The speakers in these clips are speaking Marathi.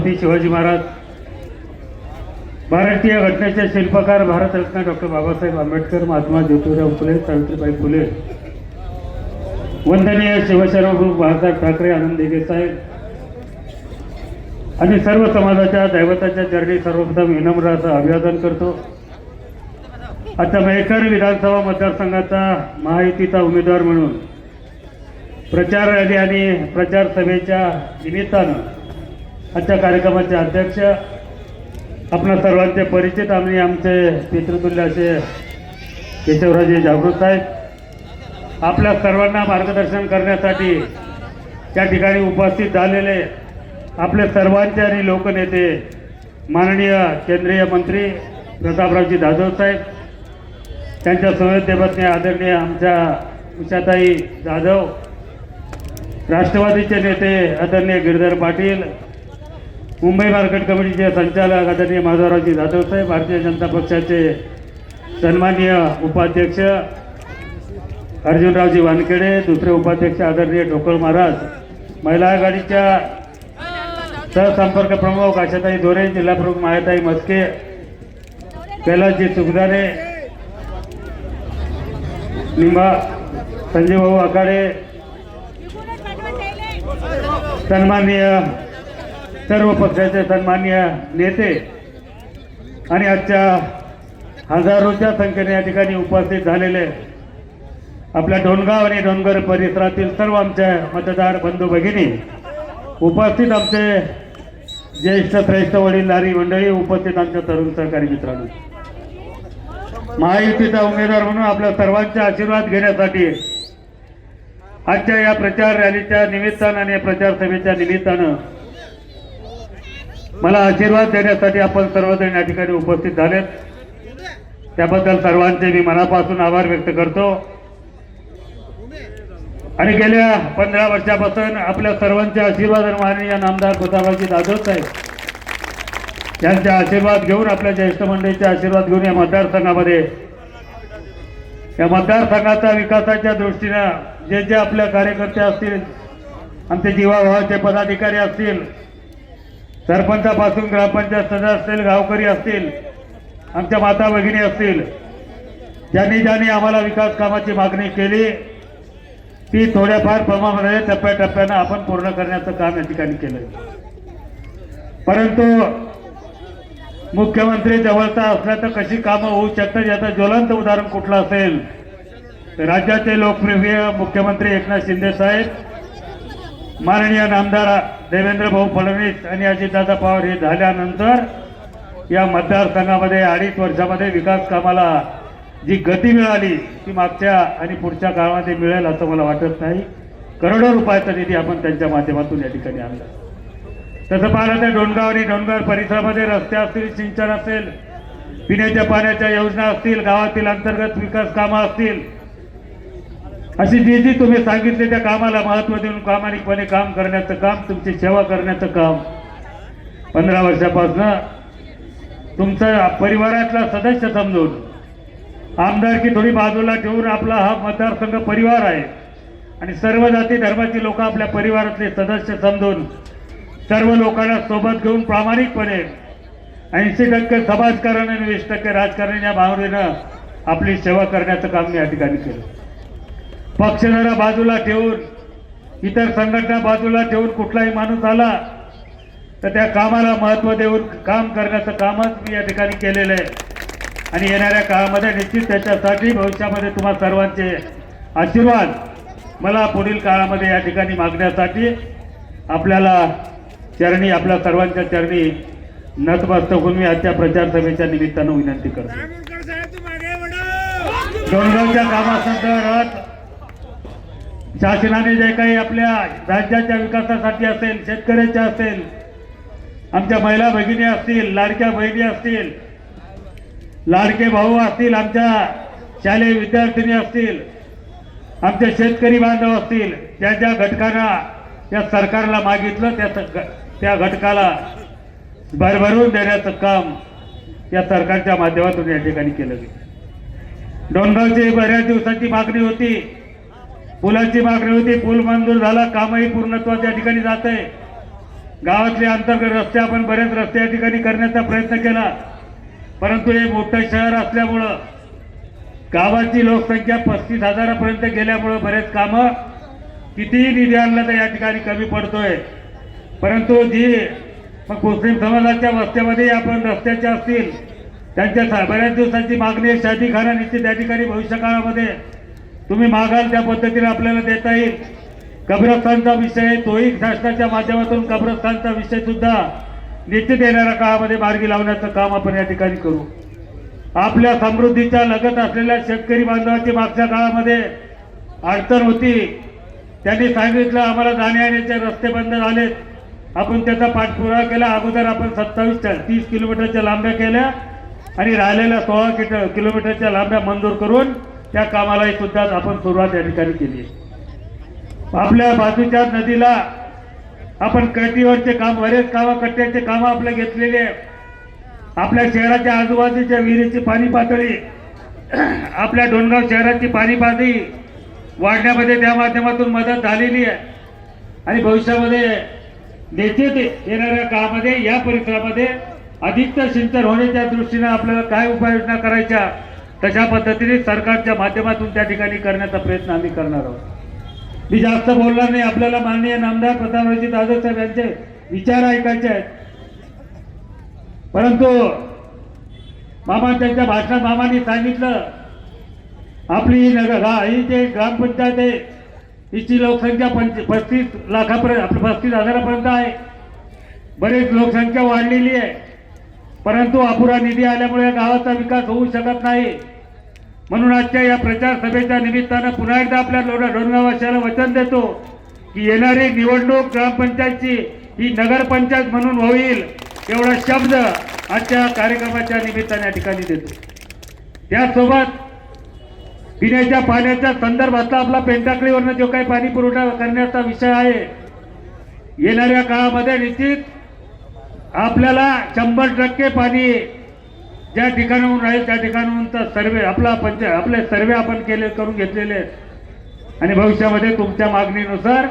छत्रपती शिवाजी महाराज भारतीय घटनेचे शिल्पकार भारतरत्न डॉक्टर बाबासाहेब आंबेडकर महात्मा ज्योतिराव फुले सावित्रीबाई फुले वंदनीय शिवसेना प्रमुख बाळासाहेब ठाकरे आनंद साहेब आणि सर्व समाजाच्या दैवताच्या चरणी सर्वप्रथम विनम्र असं अभिवादन करतो. आता मेहकर विधानसभा मतदारसंघाचा महायुतीचा उमेदवार म्हणून प्रचार रॅली आणि प्रचार सभेच्या निमित्तानं आजच्या कार्यक्रमाचे अध्यक्ष आपणा सर्वांचे परिचित आणि आमचे पितृतुल्य असे केशवराजे जागृत साहेब. आपल्या सर्वांना मार्गदर्शन करण्यासाठी त्या ठिकाणी उपस्थित झालेले आपले सर्वांचे आणि लोकनेते माननीय केंद्रीय मंत्री प्रतापरावजी जाधव साहेब त्यांच्या सहदेवज्ञ आदरणीय आमच्या उषाताई जाधव राष्ट्रवादीचे नेते आदरणीय गिरधर पाटील मुंबई मार्केट कमिटीचे संचालक आदरणीय माधवरावजी जाधव साहेब भारतीय जनता पक्षाचे सन्माननीय उपाध्यक्ष अर्जुनरावजी वानखेडे दुसरे उपाध्यक्ष आदरणीय ढोकळ महाराज महिला आघाडीच्या सहसंपर्क प्रमुख आशाताई दोरे जिल्हा प्रमुख मायाताई मस्के कैलासजी सुखदारे निंबा संजय भाऊ आखाडे सन्माननीय सर्व पक्षाचे सन्मान्य नेते आणि आजच्या हजारोच्या संख्येने या ठिकाणी उपस्थित झालेले आपल्या डोनगाव आणि डोंगर परिसरातील सर्व आमच्या मतदार बंधू भगिनी उपस्थित आमचे ज्येष्ठ श्रेष्ठ वडीलधारी मंडळी उपस्थित आमच्या तरुण सहकारी मित्रांनो. महायुतीचा उमेदवार म्हणून आपल्या सर्वांचे आशीर्वाद घेण्यासाठी आजच्या या प्रचार रॅलीच्या निमित्तानं आणि प्रचार सभेच्या निमित्तानं मला आशीर्वाद देण्यासाठी आपण सर्वजण या ठिकाणी उपस्थित झालेत. त्याबद्दल सर्वांचे मी मनापासून आभार व्यक्त करतो. आणि गेल्या पंधरा वर्षापासून आपल्या सर्वांच्या आशीर्वाद आणि माननीय नामदार प्रतापरावजी जाधव साहेब यांचा आशीर्वाद घेऊन आपल्या ज्येष्ठ मंडळीचे आशीर्वाद घेऊन या मतदारसंघामध्ये या मतदारसंघाचा विकासाच्या दृष्टीनं जे जे आपल्या कार्यकर्ते असतील आमचे जीवाभावाचे पदाधिकारी असतील सरपंचापासून ग्रामपंचायत सदस्य असतील गावकरी असतील आमच्या माता भगिनी असतील ज्यांनी ज्यांनी आम्हाला विकास कामाची मागणी केली ती थोड्याफार प्रमाणामध्ये टप्प्याटप्प्यानं आपण पूर्ण करण्याचं काम या ठिकाणी केलं परंतु मुख्यमंत्री जवळचा असला तर कशी कामं होऊ शकतात याचं ज्वलंत उदाहरण कुठलं असेल? राज्याचे लोकप्रिय मुख्यमंत्री एकनाथ शिंदे साहेब माननीय नामदार देवेंद्र भाऊ फडणवीस आणि अजितदादा पवार हे झाल्यानंतर या मतदारसंघामध्ये अडीच वर्षामध्ये विकास कामाला जी गती मिळाली ती मागच्या आणि पुढच्या काळामध्ये मिळेल असं मला वाटत नाही. करोडो रुपयाचा निधी आपण त्यांच्या माध्यमातून या ठिकाणी आणला. तसं पाहिलं तर डोणगाव आणि डोणगाव परिसरामध्ये रस्ते असतील सिंचन असेल पिण्याच्या पाण्याच्या योजना असतील गावातील अंतर्गत विकास कामं असतील अशी जी जी तुम्ही सांगितले त्या कामाला महत्त्व देऊन प्रामाणिकपणे काम करण्याचं काम तुमची सेवा करण्याचं काम. पंधरा वर्षापासनं तुमचा परिवारातला सदस्य समजून आमदारकी थोडी बाजूला ठेवून आपला हा मतदारसंघ परिवार आहे. आणि सर्व जाती धर्माची लोक आपल्या परिवारातले सदस्य समजून सर्व लोकांना सोबत घेऊन प्रामाणिकपणे ऐंशी टक्के समाजकारण आणि वीस टक्के राजकारण या भावनेनं आपली सेवा करण्याचं काम मी या ठिकाणी केलं. पक्ष जरा बाजूला ठेवून इतर संघटना बाजूला ठेवून कुठलाही माणूस आला तर त्या कामाला महत्त्व देऊन काम करण्याचं कामच मी या ठिकाणी केलेलं आहे. आणि येणाऱ्या काळामध्ये निश्चित त्याच्यासाठी भविष्यामध्ये तुम्हा सर्वांचे आशीर्वाद मला पुढील काळामध्ये या ठिकाणी मागण्यासाठी आपल्याला चरणी आपल्या सर्वांच्या चरणी नतमस्तक होऊन मी आजच्या प्रचार सभेच्या निमित्तानं विनंती करतो. डोंगरच्या कामासंदर्भात शासनाने जे काही आपल्या राज्याच्या विकासासाठी असेल शेतकऱ्याच्या असेल आमच्या महिला भगिनी असतील लाडक्या बहिणी असतील लाडके भाऊ असतील आमच्या शालेय विद्यार्थिनी असतील आमचे शेतकरी बांधव असतील त्या ज्या घटकांना त्या सरकारला मागितलं त्या स- त्या घटकाला भरभरून देण्याचं काम या सरकारच्या माध्यमातून या ठिकाणी केलं गेलं. डोंगरची बऱ्याच दिवसाची मागणी होती. पुलाची मागणी होती पूल मंजूर झाला कामही पूर्णत्वाच्या ठिकाणी जात आहे गावातले अंतर्गत रस्ते आपण बरेच रस्ते या ठिकाणी करण्याचा प्रयत्न केला. परंतु हे मोठं शहर असल्यामुळं गावाची लोकसंख्या पस्तीस हजारापर्यंत गेल्यामुळं बरेच कामं कितीही निधी आणला तर या ठिकाणी कमी पडतोय. परंतु जी मग मुस्लिम समाजाच्या वस्त्यामध्ये आपण रस्त्याच्या असतील त्यांच्या बऱ्याच दिवसांची मागणी शादी खाना निश्चित त्या ठिकाणी भविष्य काळामध्ये तुम्ही मागाल त्या पद्धतीने आपल्याला देता येईल. कब्रस्थानचा विषय तोही शासनाच्या माध्यमातून कब्रस्थानचा विषय सुद्धा निश्चित येणाऱ्या काळामध्ये मार्गी लावण्याचं काम आपण या ठिकाणी करू. आपल्या समृद्धीच्या लगत असलेल्या शेतकरी बांधवाची मागच्या काळामध्ये अडचण होती. त्यांनी सांगितलं आम्हाला जाण्यायेण्याचे रस्ते बंद झालेत. आपण त्याचा पाठपुरावा केला. अगोदर आपण सत्तावीस तीस किलोमीटरच्या लांब्या केल्या आणि राहिलेल्या सोळा किलो किलोमीटरच्या लांब्या मंजूर करून त्या कामालाही सुद्धा आपण सुरुवात या ठिकाणी केली आपल्या बाजूच्या नदीला आपण कटीवरचे काम बरेच कामं कट्ट्याचे कामं आपले घेतलेले आहे आपल्या शहराच्या आजूबाजूच्या विहिरीची पाणी पातळी आपल्या डोणगाव शहराची पाणी पातळी वाढण्यामध्ये त्या माध्यमातून मदत झालेली आहे. आणि भविष्यामध्ये निश्चित येणाऱ्या काळामध्ये या परिसरामध्ये अधिकतर सिंचन होण्याच्या दृष्टीनं आपल्याला काय उपाययोजना करायच्या तशा पद्धतीने सरकारच्या माध्यमातून त्या ठिकाणी करण्याचा प्रयत्न आम्ही करणार आहोत. मी जास्त बोलणार नाही. आपल्याला माननीय नामदार प्रतापरावजी जाधव साहेब यांचे विचार ऐकायचे आहेत. परंतु मामा त्यांच्या भाषणात मामाने सांगितलं आपली ही नगर हा ही जे ग्रामपंचायत आहे हिची लोकसंख्या पंच पस्तीस लाखापर्यंत आपली पस्तीस हजारापर्यंत आहे. बरीच लोकसंख्या वाढलेली आहे. परंतु अपुरा निधी आल्यामुळे गावाचा विकास होऊ शकत नाही. म्हणून आजच्या या प्रचार सभेच्या निमित्तानं पुन्हा एकदा आपल्या लोढा वचन देतो की येणारी निवडणूक ग्रामपंचायतची ही नगरपंचायत म्हणून होईल एवढा शब्द आजच्या कार्यक्रमाच्या निमित्ताने या ठिकाणी देतो. त्यासोबत पिण्याच्या पाण्याच्या संदर्भातला आपला पेंटाकळीवरनं जो काही पाणी पुरवठा करण्याचा विषय आहे येणाऱ्या काळामध्ये निश्चित आपल्याला शंभर टक्के पाणी ज्या ठिकाणाहून राहील त्या ठिकाणाहूनचा सर्वे आपला पंच आपले सर्वे आपण केले करून घेतलेले आहेत. आणि भविष्यामध्ये तुमच्या मागणीनुसार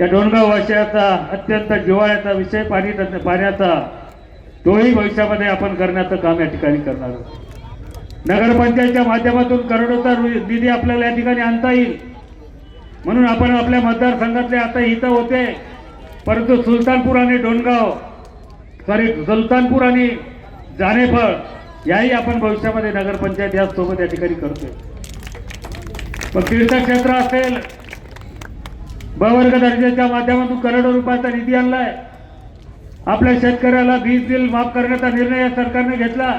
या डोणगाव वाशियाचा अत्यंत जिवाळ्याचा विषय पाणी पाण्याचा तोही भविष्यामध्ये आपण करण्याचं काम या ठिकाणी करणार आहोत. नगरपंचायतच्या माध्यमातून करोडोचा निधी आपल्याला या ठिकाणी आणता येईल. म्हणून आपण आपल्या मतदारसंघातले आता इथं होते. परंतु सुलतानपूर आणि डोणगाव सॉरी सुलतानपूर आणि जाणेफळ याही आपण भविष्यामध्ये नगरपंचायत या सोबत या ठिकाणी करतोय. मग तीर्थक्षेत्र असेल बवर्ग दर्जाच्या माध्यमातून करोडो रुपयाचा निधी आणलाय. आपल्या शेतकऱ्याला वीज बिल माफ करण्याचा निर्णय या सरकारने घेतला.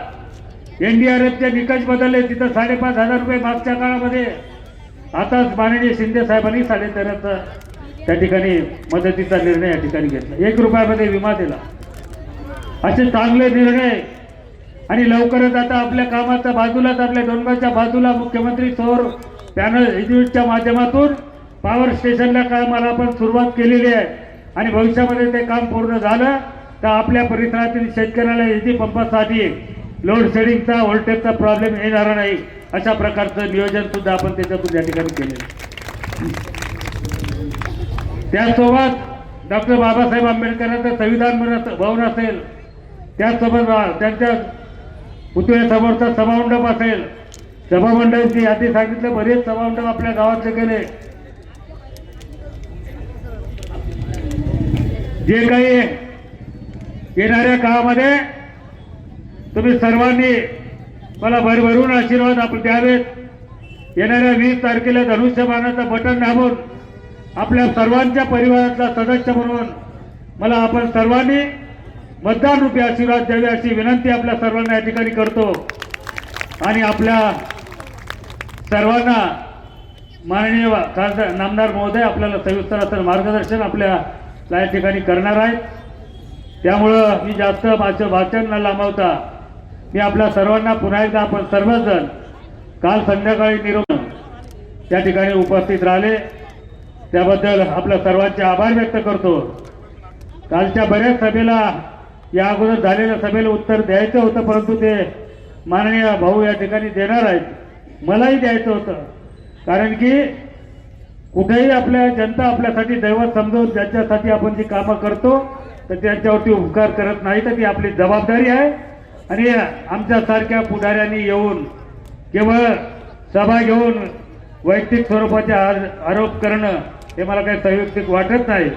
एनडीआरएफचे निकष बदलले तिथं साडेपाच हजार रुपये मागच्या काळामध्ये. आताच माननीय शिंदे साहेबांनी साडेतेराचा त्या ठिकाणी मदतीचा निर्णय या ठिकाणी घेतला. एक रुपयामध्ये विमा दिला. असे चांगले निर्णय आणि लवकरच आता आपल्या कामाच्या बाजूलाच आपल्या डोंगराच्या बाजूला मुख्यमंत्री सौर पॅनल इन्स्टिट्यूटच्या माध्यमातून पॉवर स्टेशनला कामाला आपण सुरुवात केलेली आहे. आणि भविष्यामध्ये ते काम पूर्ण झालं तर आपल्या परिसरातील शेतकऱ्याला एजी पंपासाठी लोड शेडिंगचा व्होल्टेजचा प्रॉब्लेम येणार नाही अशा प्रकारचं नियोजन सुद्धा आपण त्याच्यातून या ठिकाणी केले त्यासोबत डॉक्टर बाबासाहेब आंबेडकरांचं संविधान भवन- असेल त्याचसोबत त्यांच्या त्यांच्या पुतळ्यासमोरचा सभामंडप असेल. सभामंडपाची यादी सांगितलं बरेच सभामंडप आपल्या गावातले गेले. जे काही येणाऱ्या काळामध्ये तुम्ही सर्वांनी मला भरभरून आशीर्वाद आपण द्यावेत. येणाऱ्या वीस तारखेला धनुष्यबाणाचं बटन दाबून आपल्या सर्वांच्या परिवारातला सदस्य म्हणून मला आपण सर्वांनी मतदान रूपी आशीर्वाद द्यावे अशी विनंती आपल्या सर्वांना या ठिकाणी करतो. आणि आपल्या सर्वांना माननीय खासदार नामदार महोदय आपल्याला सविस्तर असं मार्गदर्शन आपल्या या ठिकाणी करणार आहेत. त्यामुळं मी जास्त माझं भाषण न लांबवता मी आपल्या सर्वांना पुन्हा एकदा आपण सर्वजण काल संध्याकाळी निरोप त्या ठिकाणी उपस्थित राहिले. त्याबद्दल आपल्या सर्वांचे आभार व्यक्त करतो. कालच्या बऱ्याच सभेला या अगोदर झालेल्या सभेला उत्तर द्यायचं होतं परंतु ते माननीय भाऊ या ठिकाणी देणार आहेत. मलाही द्यायचं होतं. कारण की कुठेही आपल्या जनता आपल्यासाठी दैवत समजून ज्यांच्यासाठी आपण जी कामं करतो तर त्यांच्यावरती उपकार करत नाही तर ती आपली जबाबदारी आहे. आणि आमच्यासारख्या पुढाऱ्यांनी येऊन केवळ सभा घेऊन वैयक्तिक स्वरूपाचे आरोप करणं हे मला काही संयुक्तिक वाटत नाही.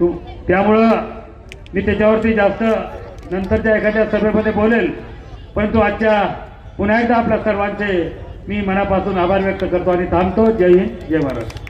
तू त्यामुळं मी त्याच्यावरती जास्त नंतरच्या एखाद्या सभेमध्ये बोलेल परंतु आजच्या पुन्हा एकदा आपल्या सर्वांचे मी मनापासून आभार व्यक्त करतो आणि थांबतो. जय हिंद जय महाराष्ट्र.